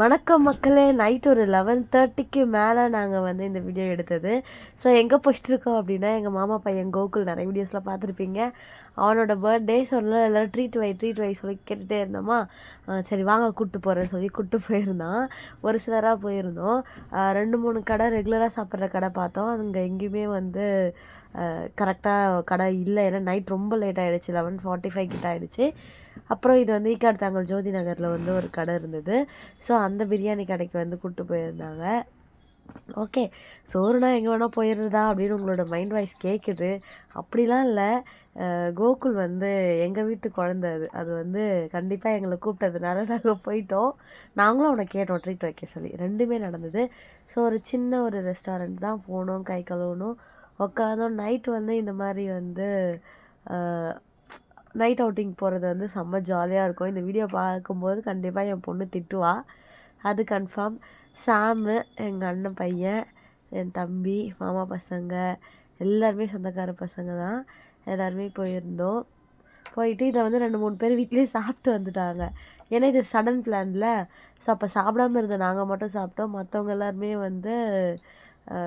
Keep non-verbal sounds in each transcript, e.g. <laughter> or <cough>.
வணக்கம் மக்களே. நைட் ஒரு லெவன் தேர்ட்டிக்கு மேலே நாங்கள் வந்து இந்த வீடியோ எடுத்தது. ஸோ எங்கே போயிட்டுருக்கோம் அப்படின்னா எங்கள் மாமா பையன் கோகுல் நிறைய வீடியோஸில் பார்த்துருப்பீங்க. அவனோட பர்த்டே சொன்னால் எல்லோரும் ட்ரீட் வை ட்ரீட் வை சொல்லி கேட்டுகிட்டே இருந்தோமா? சரி வாங்க கூப்பிட்டு போகிறேன்னு சொல்லி கூப்பிட்டு போயிருந்தான். ஒரு சிலராக போயிருந்தோம். ரெண்டு மூணு கடை ரெகுலராக சாப்பிட்ற கடை பார்த்தோம். அங்கே எங்கேயுமே வந்து கரெக்டாக கடை இல்லை. ஏன்னா நைட் ரொம்ப லேட் ஆகிடுச்சு லெவன் ஃபார்ட்டி ஃபைவ் கிட்ட ஆகிடுச்சு அப்புறம் இது வந்து ஈக்காடு தாங்கல் ஜோதி நகரில் வந்து ஒரு கடை இருந்தது. ஸோ அந்த பிரியாணி கடைக்கு வந்து கூப்பிட்டு போயிருந்தாங்க. ஓகே சோறுனா எங்கே வேணால் போயிடுறதா அப்படின்னு உங்களோட மைண்ட் வாய்ஸ் கேட்குது அப்படிலாம் இல்லை. கோகுல் வந்து எங்கள் வீட்டு குழந்த அது. அது வந்து கண்டிப்பாக எங்களை கூப்பிட்டதுனால நாங்கள் போயிட்டோம். நாங்களும் அவனை கேட்டோம் ட்ரீட் வைக்க சொல்லி. ரெண்டுமே நடந்தது. ஸோ ஒரு சின்ன ஒரு ரெஸ்டாரண்ட் தான் போனோம் கை கழுவணும் உட்காந்தோம் நைட் வந்து இந்த மாதிரி வந்து நைட் அவுட்டிங் போகிறது வந்து செம்ம ஜாலியாக இருக்கும். இந்த வீடியோ பார்க்கும்போது கண்டிப்பாக என் பொண்ணு திட்டுவா. அது கன்ஃபார்ம் சாமு எங்கள் அண்ணன் பையன் என் தம்பி மாமா பசங்க எல்லாருமே சொந்தக்கார பசங்க தான். எல்லாருமே போயிருந்தோம். போயிட்டு இதில் வந்து ரெண்டு மூணு பேர் வீட்லேயே சாப்பிட்டு வந்துட்டாங்க. ஏன்னா இது சடன் பிளான்ல ஸோ அப்போ சாப்பிடாம இருந்த நாங்கள் மட்டும் சாப்பிட்டோம். மற்றவங்க எல்லாருமே வந்து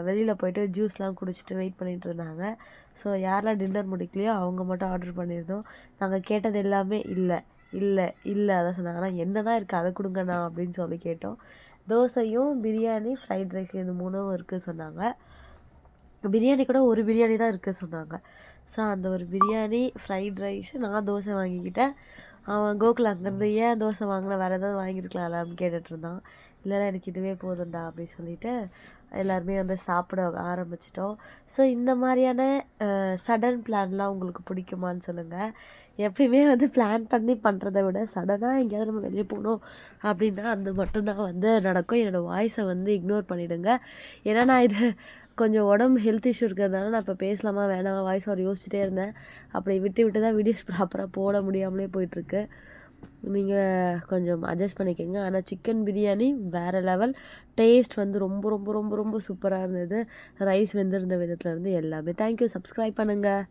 வெளியில் போயிட்டு ஜூஸ்லாம் குடிச்சிட்டு வெயிட் பண்ணிகிட்டு இருந்தாங்க. ஸோ யாரெல்லாம் டின்னர் முடிக்கலையோ அவங்க மட்டும் ஆர்டர் பண்ணியிருந்தோம். நாங்கள் கேட்டது எல்லாமே இல்லை இல்லை இல்லை அதான் சொன்னாங்க. ஆனால் என்ன தான் இருக்குது அதை கொடுங்கண்ணா அப்படின்னு சொல்லி கேட்டோம். தோசையும் பிரியாணி ஃப்ரைட் ரைஸ் இது மூணும் இருக்குது சொன்னாங்க. பிரியாணி கூட ஒரு பிரியாணி தான் இருக்குது சொன்னாங்க. ஸோ அந்த ஒரு பிரியாணி ஃப்ரைட் ரைஸ் நான் தோசை வாங்கிக்கிட்டேன். அவன் கோகுல் அங்கேருந்து ஏன் தோசை வாங்கின வேறு ஏதாவது வாங்கியிருக்கலாம்ல அப்படின்னு கேட்டுட்ருந்தான் இல்லைல்ல எனக்கு இதுவே போதும்டா அப்படின்னு சொல்லிட்டு எல்லாருமே வந்து சாப்பிட ஆரம்பிச்சிட்டோம். ஸோ இந்த மாதிரியான சடன் பிளான்லாம் உங்களுக்கு பிடிக்குமான்னு சொல்லுங்கள் எப்பயுமே வந்து பிளான் பண்ணி பண்ணுறத விட சடனாக எங்கேயாவது நம்ம வெளியே போகணும் அப்படின்னா அது மட்டும்தான் வந்து நடக்கும். என்னோடய வாய்ஸை வந்து இக்னோர் பண்ணிவிடுங்க ஏன்னா நான் இது கொஞ்சம் உடம்பு ஹெல்த் இஷ்யூ இருக்கிறதுனால நான் இப்போ பேசலாமா வேணாமா வாய்ஸ் அவர் யோசிச்சுட்டே இருந்தேன். அப்படி விட்டு விட்டு தான் வீடியோஸ் ப்ராப்பராக <laughs> போட முடியாமலே போயிட்டுருக்கு. நீங்கள் கொஞ்சம் அட்ஜஸ்ட் பண்ணிக்கோங்க. ஆனால் சிக்கன் பிரியாணி வேறு லெவல் டேஸ்ட் வந்து ரொம்ப ரொம்ப ரொம்ப ரொம்ப சூப்பராக இருந்தது. ரைஸ் வெந்திருந்த விதத்துலேருந்து எல்லாமே. தேங்க்யூ சப்ஸ்கிரைப் பண்ணுங்கள்